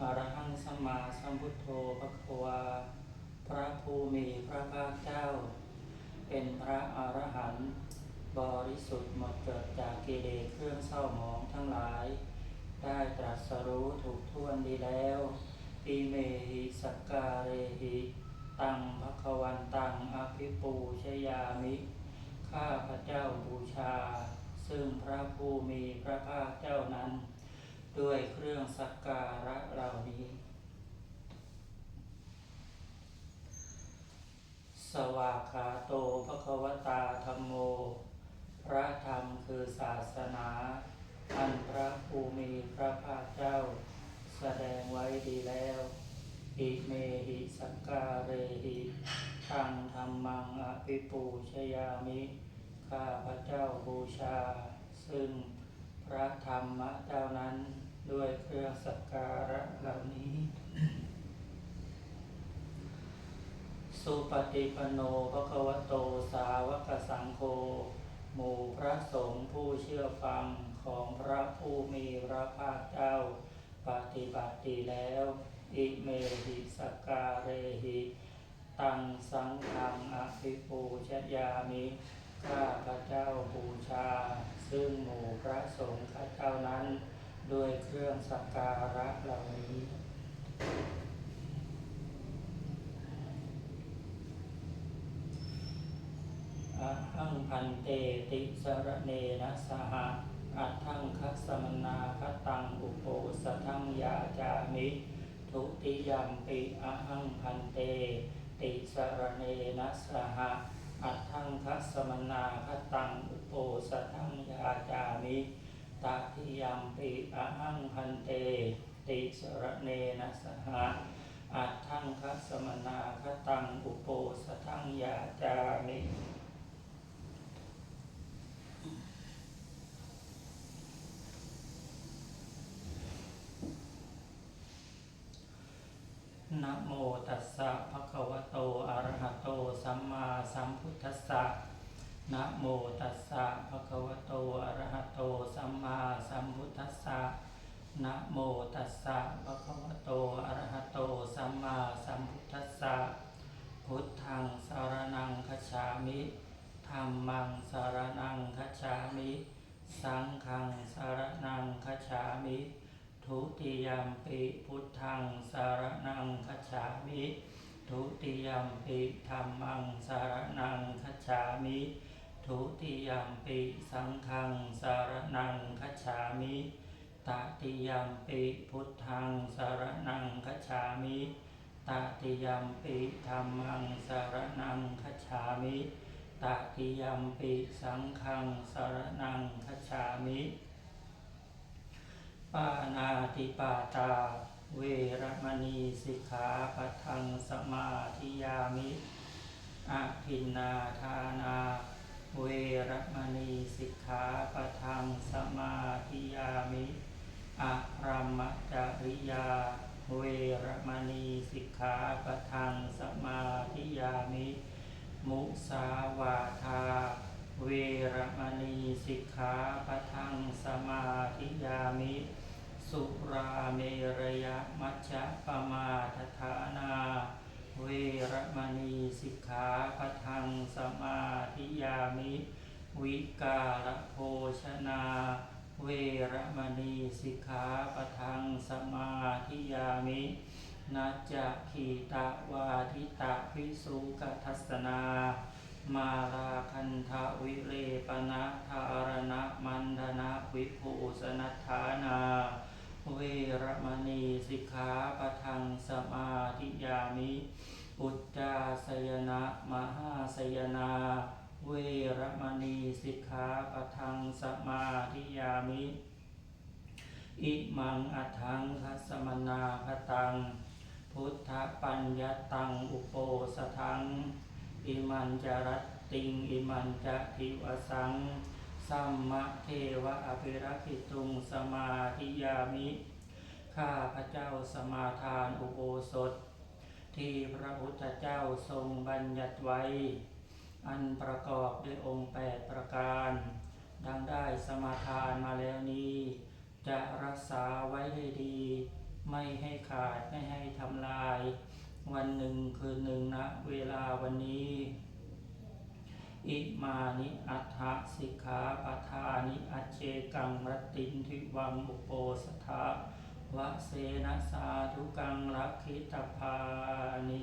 สัมมาสัมพุทโธภควาพระภูมิพระภาคเจ้า เป็นพระอรหันต์บริสุทธิ์หมดจดจากกิเลสเครื่องเศร้าหมองทั้งหลาย ได้ตรัสรู้ถูกท่วนดีแล้วปีเมหิสกกาเรหิตังภควันตังอภิปูชยามิ ข้าพระเจ้าบูชา ซึ่งพระภูมิพระภาคเจ้านั้น ด้วยเครื่องสักการะเหล่านี้ สวากขาโตภควตาธรรมโม พระธรรมคือศาสนา อันพระภูมิพระภาคเจ้า แสดงไว้ดีแล้วอิเมหิสักการเรหิตังธรรมังอภิปูชยามิ ข้าพระเจ้าบูชา ซึ่งพระธรรมเจ้านั้น ด้วยเครื่องสักการะเหล่านี้ สุปฏิปโนภควโตสาวกสังโฆหมู่พระสงฆ์ผู้เชื่อฟังของพระผู้มีพระภาคเจ้า ปฏิบัติดีแล้ว อิเมหิสกการเรหิตังสังฆังอภิปูชยามิข้าพระเจ้าบูชา ซึ่งหมู่พระสงฆ์ข้าเจ้านั้น ด้วยเครื่องสักการะเหล่านี้ อะหังพันเตติสรเนนะสหะอัตถังคัสมนาคตังอุโปสทังยาจามิ ทุติยัมปิอะหังพันเต ติสรเนนะสหะอัตถังคัสมนาคตังอุโปสทังยาจามิ ตติยมปิอะหังพันเต ติสรเนนะสหะอัตถังคัสมนาคตังอุโปสทังยาจามินะโมตัสสะภะคะวะโตอะระหะโต สัมมาสัมพุทธัสสะ นะโมตัสสะภะคะวะโตอะระหะโตสัมมาสัมพุทธัสสะนะโมตัสสะภะคะวะโตอะระหะโตสัมมาสัมพุทธัสสะพุทธังสารนังคัจฉามิธัมมังสารนังคัจฉามิ สังฆังสารนังคัจฉามิ ทุติยมปิพุทธังสารนังคัจฉามิ ทุติยมปิธรรมังสารนังคัจฉามิ ทุติยมปิสังฆังสารนังคัจฉามิตติยมปิพุทธังสารนังคัจฉามิตติยมปิธรรมังสารนังคัจฉามิตติยมปิสังฆังสารนังคัจฉามิปานาติปาตา เวรมณีสิกขาปะทังสมาธิยามิอะทินนาทานา เวรมณีสิกขาปะทังสมาธิยามิอะพรหมจริยา เวรมณีสิกขาปะทังสมาธิยามิ มุสาวาทา เวรมณีสิกขาปะทังสมาธิยามิ สุราเมรยมัชฌะปมาทฐานา เวรมณีสิกขาปะทังสมา ธิยามิ วิกาลโภชนา เวรมณีสิกขาปทังสมาธิยามินัจะขีตะวาทิตะวิสุกทัสนา มาลาคันทวิเลปนะทารณะมันดนะวิภูสนัทานา เวรมณีสิกขาปทังสมาธิยามิ อุจจาสยนะ มหาสยนา เวรมณีสิกขาปทังสมาธิยามิ อิมังอัฏฐังคัสมนาคตัง พุทธปัญญตังอุโปสทัง อิมันจรัตติง อิมันจะทิวสัง สัมมะเทวะอภิรักิตุงสมาธิยามิ ข้าพระเจ้าสมาทานอุโบสถ ที่พระพุทธเจ้าทรงบัญญัติไว้ อันประกอบด้วยองค์แปดประการ ดังได้สมาทานมาแล้วนี้ จะรักษาไว้ให้ดี ไม่ให้ขาดไม่ให้ทำลาย วันหนึ่งคืนหนึ่งนะเวลาวันนี้ อิมานิอัฏฐสิกขาปทานิอัจเจกังรตตินทิวังอุปโปสถาวะเสนะสาธุกังรักขิตภานิ